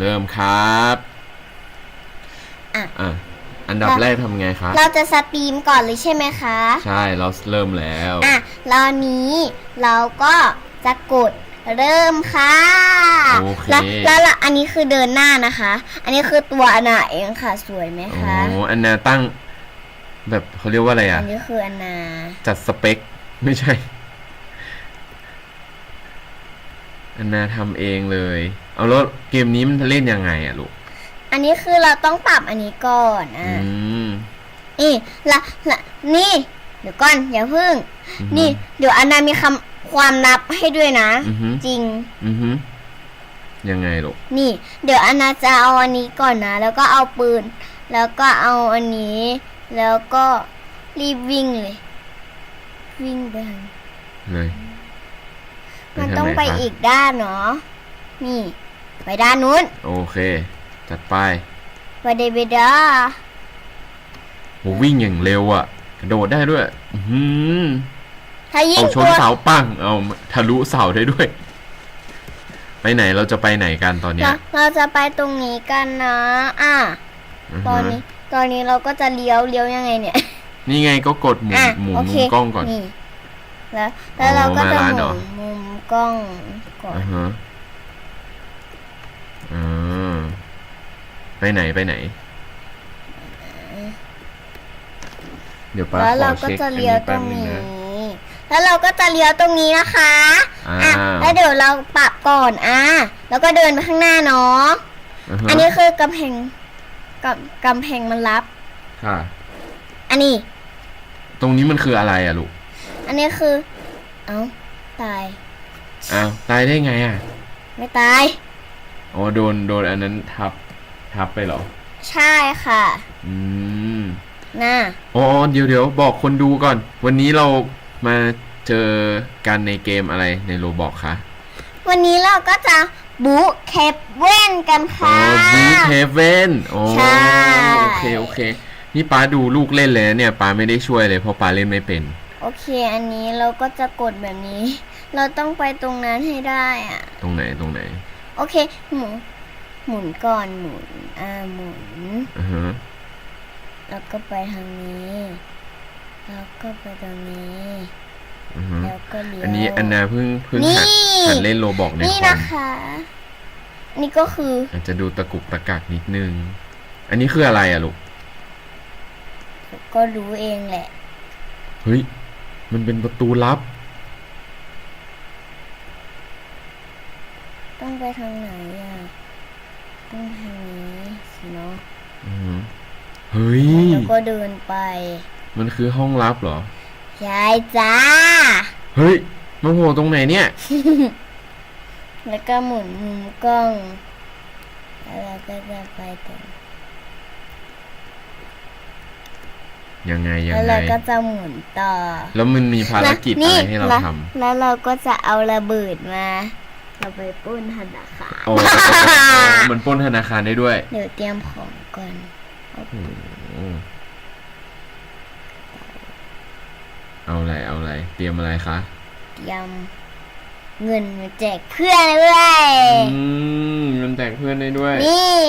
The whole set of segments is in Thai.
เริ่มครับอะ อะอันดับแรกทำไงคะเราจะสตรีมก่อนเลยใช่ไหมคะ ใช่เราเริ่มแล้วอะแล้วอันนี้เราก็จะกดเริ่มค่ะโอเคแล้วแล้วแล้วอันนี้คือเดินหน้านะคะ อันนี้คือตัวอันนาเองค่ะ สวยไหมโอ้คะอันนาตั้ง แบบเขาเรียกว่าอะไรอัอะนนี้คืออันนาจัดสเปค ไม่ใช่ อันนาทำเองเลย เอาแล้วเกมนี้มันเล่นยังไงอะลูก อันนี้คือเราต้องปรับอันนี้ก่อนอือะมนี่ละละนี่ เดี๋ยวก่อนอย่าเพิ่ง อือฮึนี่ เดี๋ยวอันนามีคำความนับให้ด้วยนะ อือฮึ จริง อือฮึยังไงลูก นี่ เดี๋ยวอันนาจะเอาอันนี้ก่อนนะ แล้วก็เอาปืน แล้วก็เอาอันนี้ แล้วก็รีบวิ่งเลย วิ่งไปทางเลยมันทาต้องหไปคะอีกด้านเนาะนี่ ไปด้านนู้นโอเค จัดไปไปเดวิดาโหวิ่งอย่างเร็วอะ กระโดดได้ด้วย อือหือถ้ายิ่เอางชตันวเสาปังเอาทะลุเสาได้ด้วย ไปไหนเราจะไปไหนกันตอนเนี้ยเราเราจะไปตรงนี้กันนะ อะอือตฮะอนนี้ ตอนนี้เราก็จะเลี้ยวเลี้ยวยังไงเนี่ยนี่ไงก็กดหมุนอะหมุนโอมุเคมกล้องก่อนนี่แล้วแล้วเราก็จะมาร้านหเหรมุอ นมุมกล้องก่อน อ่าฮะอ่า ไปไหนไปไหน เดี๋ยวป้าแล้วขเราอก็เช็คจะอันเลี้นี้ยวตแป๊รบงนึงนี้ นะ แล้วเราก็จะเลี้ยวตรงนี้นะคะอ่าอะแล้วเดี๋ยวเราปรับก่อนอะแล้วก็เดินไปข้างหน้าเนาะาฮะอันนี้คือกำแพงกับกำแพงมันรับ ค่ะ อันนี้ ตรงนี้มันคืออะไรอะลูกอันนี้คือ เอ้า ตาย อ้าวตายได้ไงอะไม่ตาย อ๋อโดนโดนอันนั้นทับ ทับไปเหรอ ใช่ค่ะ อืมน่าอ๋อเดี๋ยวเดี๋ยวบอกคนดูก่อน วันนี้เรามาเจอกันในเกมอะไรในโรบอกคะวันนี้เราก็จะบู๊เคปเว่นกันอ๋อค่ะ บูเทเว่นโอ้ใช่ โอเคโอเค นี่ป้าดูลูกเล่นเลยนะเนี่ยป้าไม่ได้ช่วยเลยเพราะป้าเล่นไม่เป็น โอเค อันนี้เราก็จะกดแบบนี้ เราต้องไปตรงนั้นให้ได้อะ ตรงไหนตรงไหน โอเคหมุน หมุนก่อนหมุน อ่าหมุน อือฮะแล้วก็ไปทางนี้ แล้วก็ไปตรงนี้ อือฮะแล้วก็เลี้ยวอันนี้อันนาเพิ่งเพิ่งนี่หัดหัดเล่นโรบอกในนี่คอมนะคะ นี่ก็คืออาจจะดูตะกุกตะกักนิดนึง อันนี้คืออะไรอะลูก ก็รู้เองแหละ เฮ้ย มันเป็นประตูลับ ต้องไปทางไหนอะ ต้องทางนี้สิเนาะอือฮะเฮ้ย แล้วก็เดินไปมันคือห้องลับเหรอใช่จ้า เฮ้ยมาโผล่ตรงไหนเนี่ย แล้วก็หมุนมุมกล้อง แล้วเราก็จะไปตรงยังไงยังแล้วไง เราก็จะหมุนต่อแล้วมันมีภารกิจอะไรให้เราแล้วทแล้วเราก็จะเอาระเบิดมา เราไปปล้นธนาคารำโอ้เหมือนปล้นธนาคารได้ด้วย เดี๋ยวเตรียมของก่อนโอ้โหเอาอะไรเอาอะไร เตรียมอะไรคะ เตรียมเงินมาแจกเพื่อนด้วยอืมมันแตกเพื่อนได้ด้วย นี่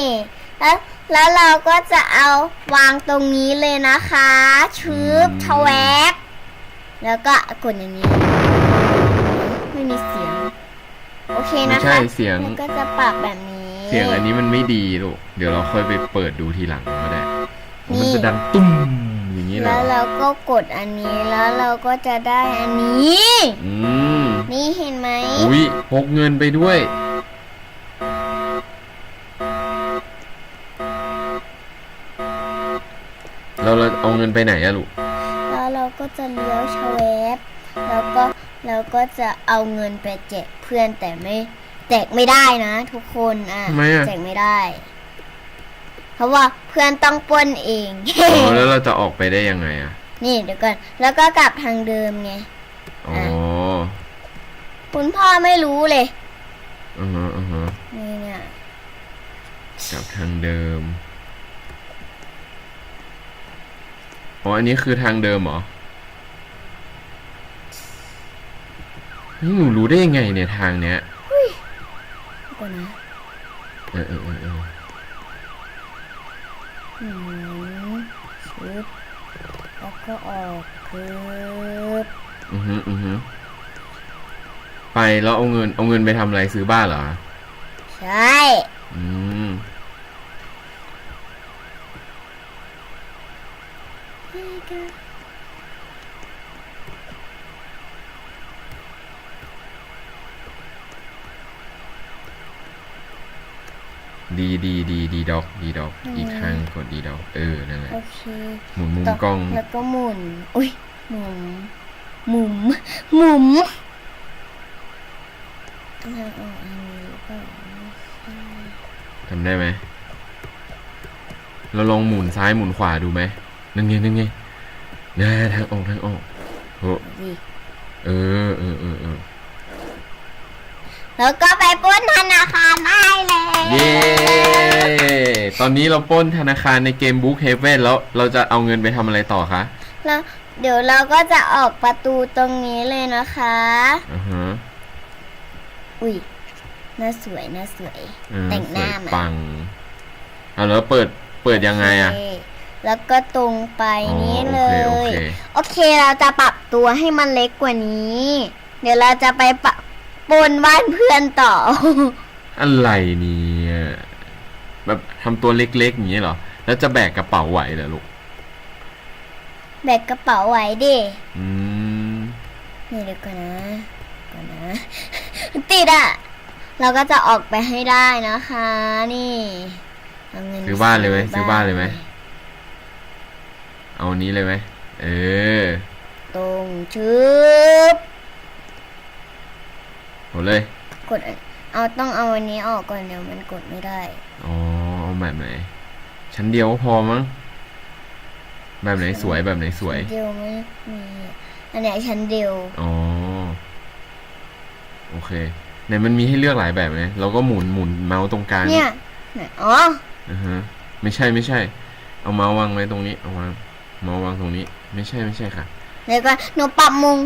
แล้วแล้วเราก็จะเอาวางตรงนี้เลยนะคะ ชืบอืมทแวบแล้วก็กดอย่างนี้ ไม่มีเสียง โอ เคไม่นะใช่คะเสียงแล้วก็จะปรับแบบนี้ เสียงอันนี้มันไม่ดีลูก เดี๋ยวเราค่อยไปเปิดดูทีหลังก็ได้ นี่ มันจะดังตุ้มอย่างนี้เลยแล้วเหรอเราก็กดอันนี้แล้วเราก็จะได้อันนี้ อืม นี่เห็นไหมอุ้ยพกเงินไปด้วย เราเราเอาเงินไปไหนอะลูก แล้วเราก็จะเลี้ยวชเวฟแล้วก็ เราก็จะเอาเงินไปแจกเพื่อนแต่ไม่แจกไม่ได้นะทุกคนอะทำไมอะแจกไม่ได้ เพราะว่าเพื่อนต้องปล้นเองอ๋อแล้วเราจะออกไปได้ยังไงอะนี่เดี๋ยวก่อนแล้วก็กลับทางเดิมไงอ๋อคุณพ่อไม่รู้เลยอือฮะอือฮะนี่เนี่ยกลับทางเดิมอ๋ออันนี้คือทางเดิมเหรอ นี่หนูรู้ได้ยังไงเนี่ยทางเนี้ยเดี๋ยวก่อนนะเออเออเออเออหืมชึบแล้วก็ออกคืออือฮึอือฮึไปแล้วเอาเงินเอาเงินไปทำอะไรซื้อบ้านเหรอ ใช่ อืม ดีดีดีดีดอกดีดอกอีกทางกดดีดอกเออนั่นแหละโอเคหมุนมุมต่อกล้องแล้วก็หมุน อุ้ยหมุนหมุมหมุมทางออกอันนี้หรือเปล่าทำได้ไหมเราลองหมุนซ้ายหมุนขวาดูไหมนั่นไงนั่นไงน่าทางออกทางออกโอ้ดิเออเออเออเออแล้วก็ไปปล้นธนาคารได้เลย เย้ ตอนนี้เราปล้นธนาคารในเกมบุ๊กเฮเว่นแล้วเราจะเอาเงินไปทำอะไรต่อคะแล้วเดี๋ยวเราก็จะออกประตูตรงนี้เลยนะคะอ่าฮะอุ้ยน่าสวยน่าสวย อ่าแต่งหน้าสวยมาปังเอาแล้วเปิดเปิดยังไงอะโเคแล้วก็ตรงไปอ๋อนี้เลโอเคโอย เคโอเคเราจะปรับตัวให้มันเล็กกว่านี้ เดี๋ยวเราจะไปปะปนบ้านเพื่อนต่อ อะไรเนี่ย แบบทำตัวเล็กๆอย่างนี้เหรอ แล้วจะแบกกระเป๋าไหวเหรอลูก แบกกระเป๋าไว้ดิอืมนี่เดี๋ยวก่อนนะก่อนนะติดอะ เราก็จะออกไปให้ได้นะคะ นี่เอาเงินซื้อบ้านเลยไหมซื้อบ้านเลยไหมเอาอันนี้เลยไหมเออ ตรงชึบหมดเลย กดอันเอาต้องเอาอันนี้ออกก่อนเดี๋ยวมันกดไม่ได้ อ๋อเอา แบบไหน ชั้นเดียวก็พอมั้งแบบไหนสวยแบบไหนสวย เดียวไม่มีอันไหนชั้นเดียวอ๋อโอเคไหนมันมีให้เลือกหลายแบบไหมเราก็หมุนหมุนเมาส์ตรงกลางเนี่ยไหนอ๋ออ่าฮะไม่ใช่ไม่ใช่ เอาเมาส์วางไว้ตรงนี้เอาวางเมาส์วางตรงนี้ ไม่ใช่ไม่ใช่ค่ะเดี๋ยวก่อนหนูปรับมุง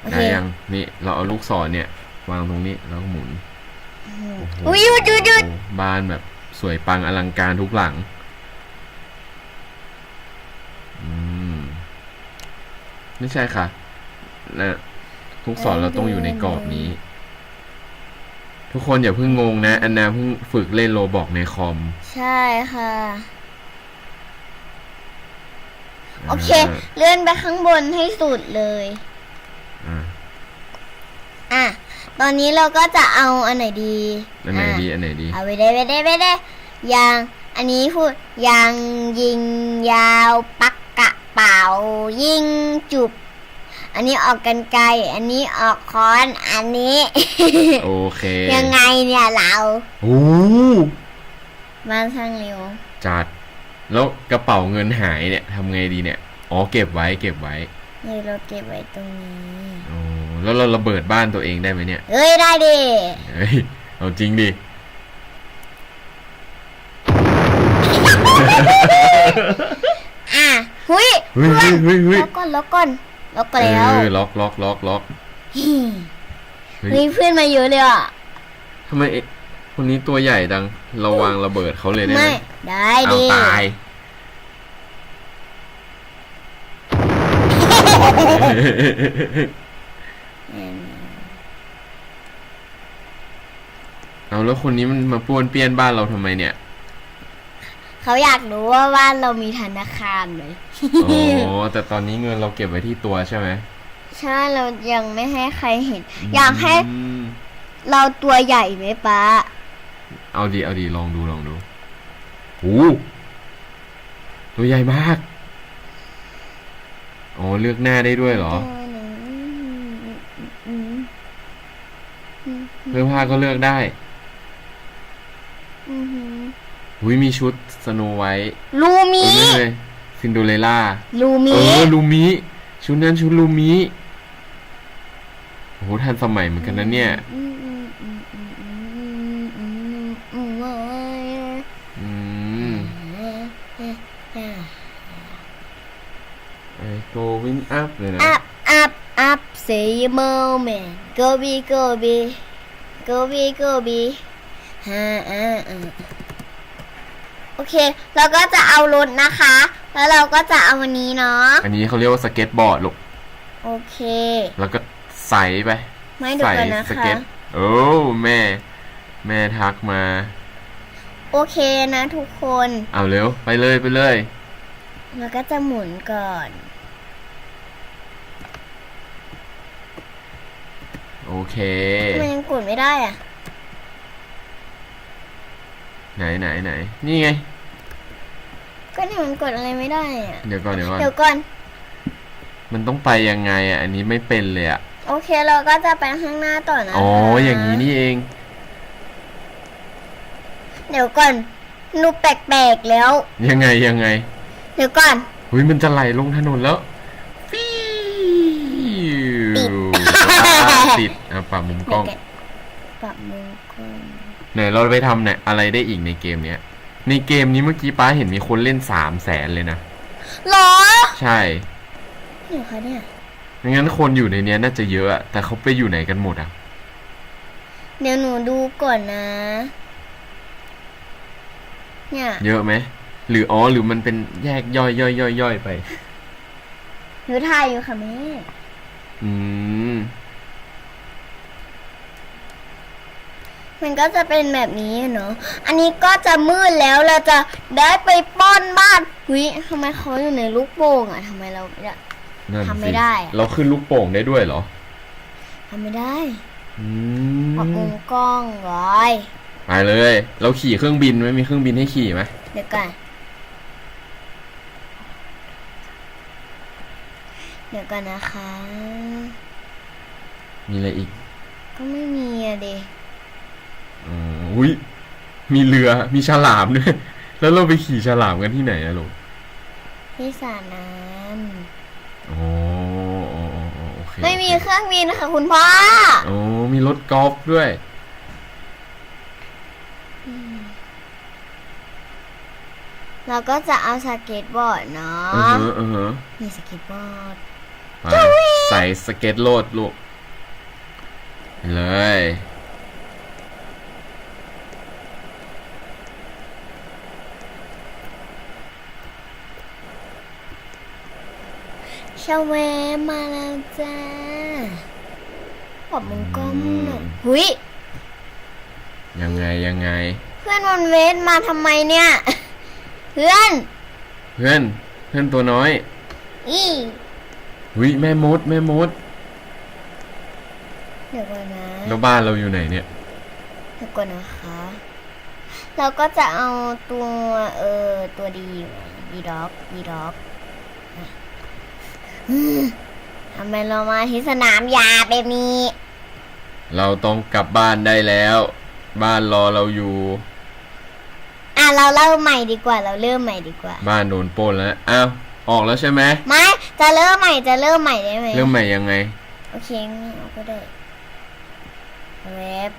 โอ ได้ เค ยัง นี่เราเอาลูกศรเนี่ย วางตรงนี้แล้วก็หมุนโอ้โหอุ้ยหยุดหยุดหยุดบ้านแบบสวยปังอลังการทุกหลังอืมไม่ใช่ค่ะนะทุกศรเราต้องอยู่ในกรอบนี้ ทุกคนอย่าเพิ่งงงนะ อันนาเพิ่งฝึกเล่นโรบอกในคอม ใช่ค่ะ โอเค เลื่อนไปข้างบนให้สุดเลย อ่า อะ ตอนนี้เราก็จะเอาอันไหนดีอันไหนดีะอันไหนดี เอาไปได้ไปได้ไปได้ยาง อันนี้พูดยางยิงยาวปักกระเป๋ายิงจุบ อันนี้ออกกันไกล อันนี้ออกค้อน อันนี้ โอเค ยังไงเนี่ยเราโอ้บ้านช่างเร็วจัด แล้วกระเป๋าเงินหายเนี่ยทำไงดีเนี่ย อ๋อเก็บไว้เก็บไว้นี่เราเก็บไว้ตรงนี้อ๋อ แล้วเราระเบิดบ้านตัวเองได้ไหมเนี่ยเอ้ยได้ดิเฮ้ยเอาจริงดิอะหุยเฮ้ยเฮ้ยเฮ้ยเฮ้ยล็อกก่อนล็อกก่อนล็อกเอแล้วอล็อกล็อกล็อกล็อกเฮ้ยเฮ้ยเพื่อนมาเยอะเลยอะทำไมเอ๊ะคนนี้ตัวใหญ่จังเราวางระเบิดเขาเลยได้ไหมไม่ได้เอาดิตาย เอาแล้วคนนี้มันมาป้วนเปี้ยนบ้านเราทำไมเนี่ย เขาอยากรู้ว่าบ้านเรามีธนาคารไหมอ๋อแต่ตอนนี้เงินเราเก็บไว้ที่ตัวใช่ไหมใช่เรายังไม่ให้ใครเห็น อยากให้มเราตัวใหญ่ไหมป้าเอาดีเอาดีลองดูลองดูโอ้ตัวใหญ่มากอ๋อเลือกหน้าได้ด้วยเหรอ เสื้อผ้าก็เลือกได้ อือหือหุยมีชุดสโนไวท์ลูเอมิอไม่ใช่ซินโดเรล่า ลูมิเออลูมิชุดนั้นชุดลูมิโอ้โหทันสมัยเหมือนกันนะเนี่ย อืมอืมอืมอืมอืมอืมอืมว้ายอืมไอโกวิ่งอัพเลยนะอัพอั up say a moment go be go be go be go be ฮ่าอ่าอ่าโอเค เราก็จะเอารถนะคะ แล้วเราก็จะเอาวันนี้เนาะ อันนี้เขาเรียกว่าสเก็ตบอร์ดลูก โอเค แล้วก็ใส่ไป ไม่เดูใส่กันนะสคะ เก็ต โอ้แม่ แม่ทักมา โอเคนะทุกคน เอาเร็ว ไปเลยไปเลยแล้วก็จะหมุนก่อน โอเค ทำไมยังกดไม่ได้อะ ไหนไหนไหนนี่ไง ก็เนี่ยมันกดอะไรไม่ได้อะเดี๋ยวก่อนเดี๋ยวก่อน เดี๋ยวก่อน มันต้องไปยังไงอะ อันนี้ไม่เป็นเลยอะ โอเคเราก็จะไปข้างหน้าต่อนะคะอ๋อ อย่างนี้นี่เอง เดี๋ยวก่อนหนูแปลกๆแล้ว ยังไงยังไง เดี๋ยวก่อนหุยมันจะไหลลงถนนแล้วฟิวอะติดอะปรับมุมกล้องเดี๋ยวปรับมือก่อน ไหนเราไปทำเนี่ยอะไรได้อีกในเกมเนี้ย ในเกมนี้เมื่อกี้ป้าเห็นมีคนเล่นสามแสนเลยนะ หรอใช่เดี๋ยวคะเนี่ยไม่งั้นคนอยู่ในเนี้ยน่าจะเยอะอะแต่เขาไปอยู่ไหนกันหมดอะเดี๋ยวหนูดูก่อนนะ เนี่ยเยอะไหมหรืออ๋อหรือมันเป็นแยกย่อยย่อยย่อยย่อยไป หนูถ่ายอยู่ค่ะแม่อืม มันก็จะเป็นแบบนี้เนาะ อันนี้ก็จะมืดแล้วเราจะได้ไปปล้อนบ้านวิทำไมเขาอยู่ในลูกโป่งอะทำไมเราไม่ได้ นั่นทำไม่สิได้อะ เราขึ้นลูกโป่งได้ด้วยเหรอทำไม่ได้อืปรับมุมมกล้องไว้ไปเลย เราขี่เครื่องบินไหมมีเครื่องบินให้ขี่ไหมเดี๋ยวก่อนเดี๋ยวก่อนนะคะ มีอะไรอีก ก็ไม่มีอะเด อ๋ออุ้ยมีเรือมีฉลามด้วย แล้วเราไปขี่ฉลามกันที่ไหนอะลูกที่สระน้อ๋ออ๋ออ๋ออ๋อโอเคำไม่มีโอเครื่องบินค่ะคุณพ่อโอ้มีรถกอล์ฟด้วยเราก็จะเอาสเก็ตบอร์ดเนาะอือฮะอือฮะมีสเก็ตบอร์ดไปใส่สเก็ตโลดลูกไปเลย ชาเวมาแล้วจ้าปรับมุมกล้องหน่อยหุยยังไงยังไง เพื่อนมันเวทมาทำไมเนี่ย เพื่อน เพื่อนเพื่อนตัวน้อย อีวิแม่มด แม่มด เดี๋ยวก่อนนะแล้วบ้านเราอยู่ไหนเนี่ยเดี๋ยวก่อนนะคะ เราก็จะเอาตัวเออตัวดีดีด็อกดีด็อก ทำไมเรามาที่สนามยาแบบนี้ เราต้องกลับบ้านได้แล้ว บ้านรอเราอยู่ อะเราเริ่มใหม่ดีกว่า เราเริ่มใหม่ดีกว่า บ้านโดนปล้นแล้วอ้าวออกแล้วใช่ไหมไม่จะเริ่มใหม่จะเริ่มใหม่ได้ไหมเริ่มใหม่ยังไง โอเคงั้นเอาก็ได้เว็บ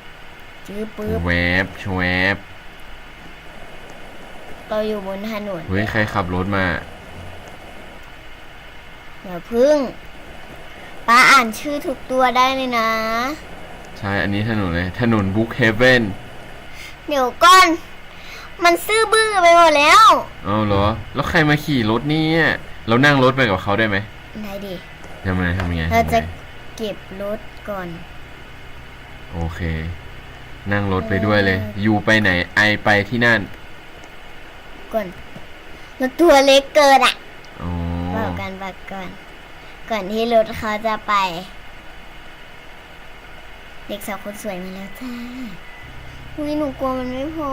จื้อปื๊บแวบชวบเราอยู่บนถนน เฮ้ยใครขับรถมา เดี๋ยวพึ่งป้าอ่านชื่อทุกตัวได้เลยนะ ใช่ อันนี้ถนนเลยถนนบุ๊กเฮเว่นเดี๋ยวก่อน มันซื่อบื้อไปหมดแล้วเอาเหรอ แล้วใครมาขี่รถเนี่ยเรานั่งรถไปกับเขาได้ไหมไหนดิทำไงทำไงเราจะทำไงเก็บรถก่อน โอเค นั่งรถไปด้วยเลย อยู่ไปไหนไอไปที่นั่น ก่อนแล้วตัวเล็กเกินอะ อ๋อบอกกันบอกก่อน ก่อนที่รถเขาจะไป เด็กสาวคนสวยมาแล้วจ้าอุ้ยหนูกลัวมันไม่พอ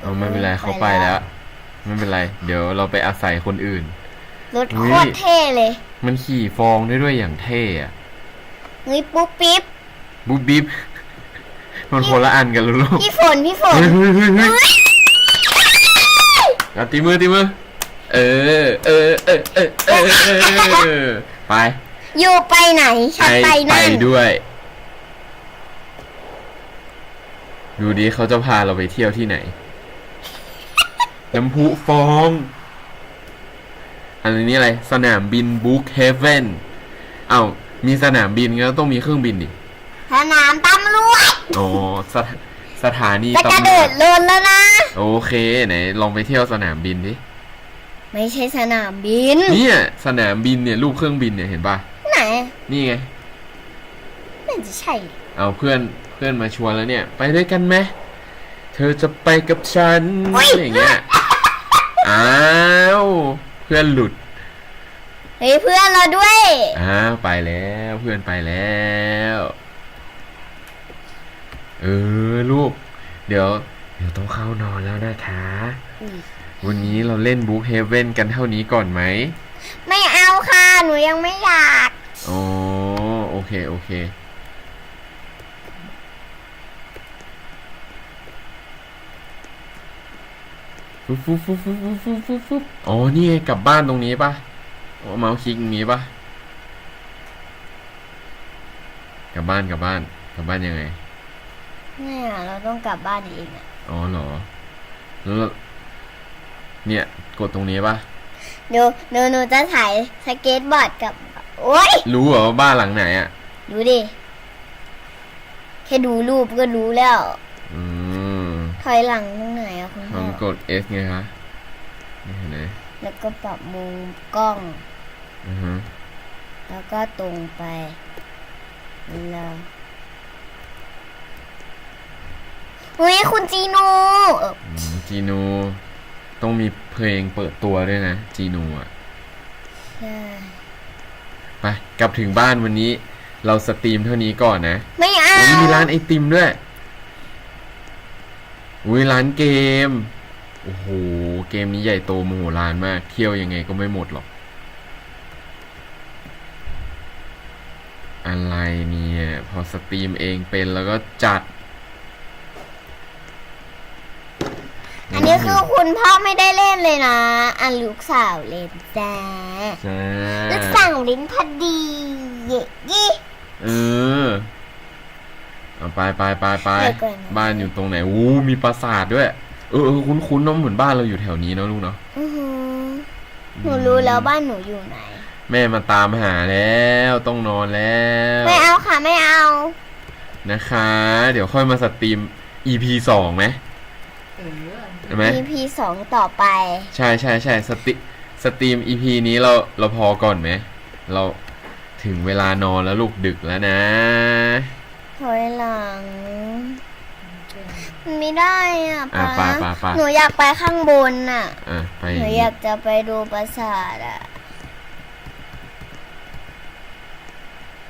เอาไม่เป็นไรเขาไปแล้ว ไม่เป็นไร เดี๋ยวเราไปอาศัยคนอื่น รถอุ๊โคยตรเท่เลย มันขี่ฟองได้ด้วยอย่างเท่อะเฮ้ยปุ๊บปิ๊บบุ๊บบิ๊บมันคนละอันกันรู้ลูกพี่ฝนพี่ฝนเฮ้ยเฮ้ยเฮ้ยเฮ้ยเอาตีมือตีมือ เออ เออ เออ เออ เออ เออ ไป อยู่ไปไหนฉันไปไปนั่นด้วย ดูดิเขาจะพาเราไปเที่ยวที่ไหน น้ำพุฟอง อันนี้อะไร สนามบินบุ๊กเฮเว่นเอ้ามีสนามบินก็ต้องมีเครื่องบินดิ สนามตำรวจอ๋อสถสถานีจะกระตำรโดวดจลนแล้วนะ โอเค ไหน ลองไปเที่ยวสนามบินดิ ไม่ใช่สนามบิน เนี่ยสนามบินเนี่ยรูปเครื่องบินเนี่ยเห็นปะไหนนี่ไงไม่จะใช่ เอาเพื่อนเพื่อนมาชวนแล้วเนี่ย ไปด้วยกันไหมเธอจะไปกับฉันอย่างเงี้ยอ้าวเพื่อนหลุดเฮ้ยเพื่อนเราด้วยอ้าวไปแล้วเพื่อนไปแล้วเออลูก เดี๋ยว เดี๋ยวต้องเข้านอนแล้วนะคะอุ๊ย วันนี้เราเล่นบุ๊กเฮเว่นกันเท่านี้ก่อนไหม ไม่เอาค่ะ หนูยังไม่อยาก อ๋อ โอเค โอเค ฟุบฟุบฟุบฟุบฟุบฟุบฟุบฟุบอ๋อ นี่ไงกลับบ้านตรงนี้ปะอ๋อเมาส์คลิกตรงนี้ปะกลับบ้านกลับบ้านกลับบ้านยังไงไม่อะเราต้องกลับบ้านเองอะอ๋อเหรอ แล้ว เราเนี่ย กดตรงนี้ปะเดี๋ยวเดี๋ยวหนูจะถ่ายสเก็ตบอร์ดกับ โอ๊ย รู้เหรอว่าบ้านหลังไหนอะ ดูดิ แค่ดูรูปก็รู้แล้ว อืมถอยหลังตรงไหนอะคุณพ่อทำกด S ไงคะนี่เห็นไหมแล้วก็ปรับมุมกล้อง อือฮึแล้วก็ตรงไปแล้วอุ้ยคุณจีโนเอออืมจีนู ต้องมีเพลงเปิดตัวด้วยนะ จีนูอะใช่ไปกลับถึงบ้านวันนี้ เราสตรีมเท่านี้ก่อนนะไม่เอาอุ้ยมีร้านไอติมด้วยอุ้ยร้านเกม โอ้โห เกมนี้ใหญ่โตมโหฬารมาก เที่ยวยังไงก็ไม่หมดหรอก อะไรเนี่ย พอสตรีมเองเป็นแล้วก็จัด อันนี้คือคุณพ่อไม่ได้เล่นเลยนะอันลูกสาวเล่นจ้าจ้าลูกสาวเล่นพอดีเย่เย่เออเอาไปไปไปไปเดี๋ยวก่อนนะบ้านอยู่ตรงไหนอู้มีปราสาทด้วย เออเออคุ้นคุ้นๆเน้องเหมือนบ้านเราอยู่แถวนี้เนอะลูกเนาะอื้อหือหนูรู้แล้วบ้านหนูอยู่ไหน แม่มาตามหาแล้วต้องนอนแล้ว ไม่เอาค่ะไม่เอา นะคะ เดี๋ยวค่อยมาสตรีม EP สองไหมเออ ใช่ไหม EP สองต่อไป ใช่ใช่ใช่สตรีสตรีม EP นี้เราเราพอก่อนไหม เราถึงเวลานอนแล้วลูกดึกแล้วนะถอยหลังมันไม่ได้อะอะป๊าไปไปไปหนูอยากไปข้างบนน่ะ อะไปหนูอยากจะไปดูปราสาทอะ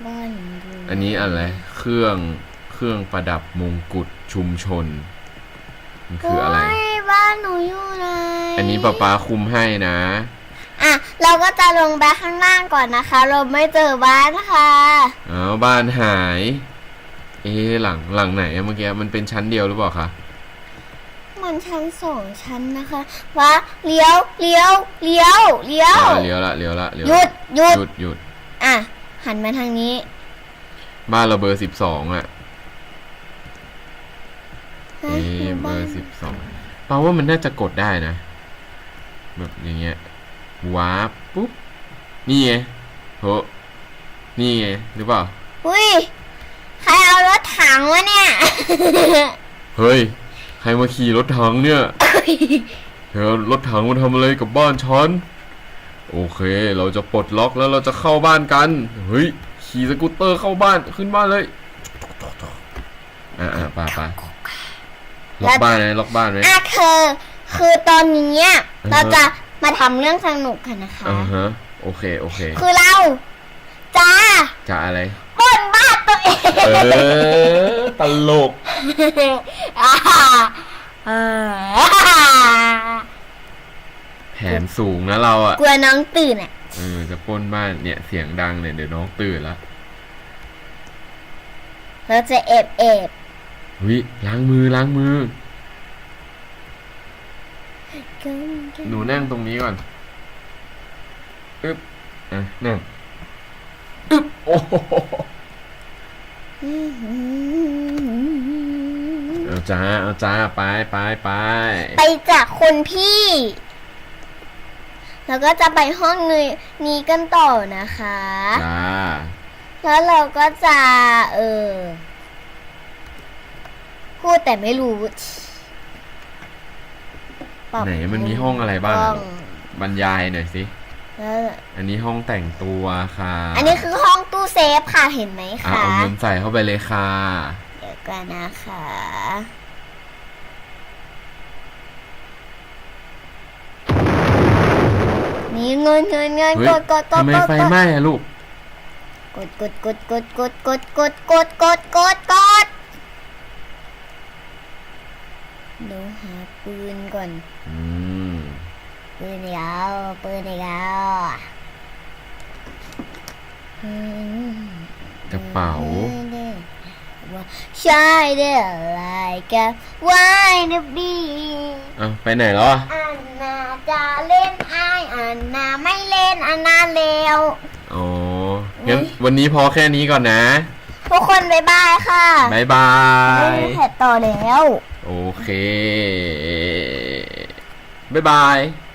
บ้านหนูดูอันนี้อะไรเครื่องเครื่องประดับมงกุฎชุมชน มันคืออะไร โย บ้านหนูอยู่ไหนอันนี้ป๊าป๊าคุมให้นะ อะเราก็จะลงไปข้างล่างก่อนนะคะ เราไม่เจอบ้านนะคะอ้าวบ้านหาย เอ๊ะหลังหลังไหนอะเมื่อกี้มันเป็นชั้นเดียวหรือเปล่าคะมันชั้นสองชั้นนะคะว่าเลี้ยวเลี้ยวเลี้ยวเลี้ยวอ่าเลี้ยวละเลี้ยวละเลี้ยวหยุดหยุดหยุดหยุดอะหันมาทางนี้ บ้านเราเบอร์สิบสองอะฮะเอ๊ะหมู่เบบ้าอนร์สิบสอง แปลว่ามันน่าจะกดได้นะ แบบอย่างเงี้ยวาร์ปปุ๊บ นี่ไงโหนี่ไงหรือเปล่า อุ้ย ใครเอารถถังวะเนี่ย เฮ้ย ใครมาขี่รถถังเนี่ยเธอรถถังมาทำอะไรกับบ้านฉันโอเค เราจะปลดล็อกแล้วเราจะเข้าบ้านกัน เฮ้ย ขี่สกูตเตอร์เข้าบ้านขึ้นบ้านเลย อ่าอ่าป่าป่า ล็อกบ้านไหมล็อกบ้านไหมอะคือคือตอนนี้อือฮะเราจะมาทำเรื่องสนุกกันนะคะอ่าฮะโอเคโอเค คือเราจ้าจะอะไรปล้นบ้านตัวเองเออตลกอ่าอ่าแผนสูงนะเราอะกลัวน้องตื่นอะเออจะปล้นบ้านเนี่ยเสียงดังเนี่ยเดี๋ยวน้องตื่นละเราจะเอบเอบ วิล้างมือล้างมือ หนูนั่งตรงนี้ก่อนอึ๊บอะนั่งอึ๊บโอ้โหเอาจ้าเอาจ้าไปไปไปไปจากคนพี่ แล้วก็จะไปห้องนี้นี้กันต่อนะคะ จ้า แล้วเราก็จะเออ พูดแต่ไม่รู้ปรับไหนมันมีห้องอะไรบ้าง ห้อะองลูกบรรยายหน่อยสิ แล้ว อันนี้ห้องแต่งตัวค่ะอันนี้คือห้องตู้เซฟค่ะเห็นไหมอะคะเอาเงินใส่เข้าไปเลยค่ะ เดี๋ยวกันนะคะนี่เงินเงินเงินเฮ้ยกดกดกดทำไมกดไฟกดไหม้อะลูก กดกดกดกดกดกดกดกดกดกดกด เดี๋ยวหาปืนก่อนอืมปืนอีกแล้วปืนอีกแล้วอืมกระเป๋า ใช่เด้ออะไรกันวายนะบีอะไปไหนแล้วอะอันนาจะเล่นไอายอันนาไม่เล่นอันนาเลว อ๋องั้นวันนี้พอแค่นี้ก่อนนะทุกคนบ๊ายบายค่ะ บายบาย ไม่แผดต่อแล้ว โอเค บ๊ายบาย